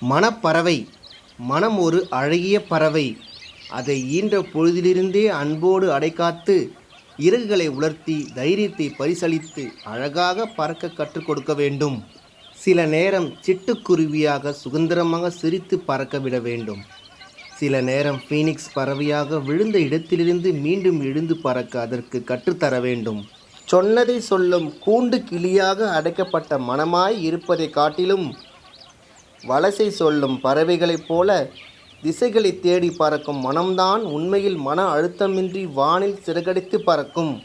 மனப்பறவை மனம் ஒரு அழகிய பறவை. அதை ஈன்ற பொழுதிலிருந்தே அன்போடு அடைக்காத்து இறகுகளை உலர்த்தி தைரியத்தை பரிசளித்து அழகாக பறக்க கற்றுக் கொடுக்க வேண்டும். சில நேரம் சிட்டுக்குருவியாக சுதந்திரமாக சிரித்து பறக்க விட வேண்டும். சில நேரம் ஃபீனிக்ஸ் பறவையாக விழுந்த இடத்திலிருந்து மீண்டும் எழுந்து பறக்க அதற்கு கற்றுத்தர வேண்டும். சொன்னதை சொல்லும் கூண்டு கிளியாக அடைக்கப்பட்ட மனமாய் இருப்பதை காட்டிலும் வலசை சொல்லும் பறவைகளைப் போல திசைகளை தேடி பறக்கும் மனம்தான் உண்மையில் மன அழுத்தமின்றி வானில் சிறகடித்து பறக்கும்.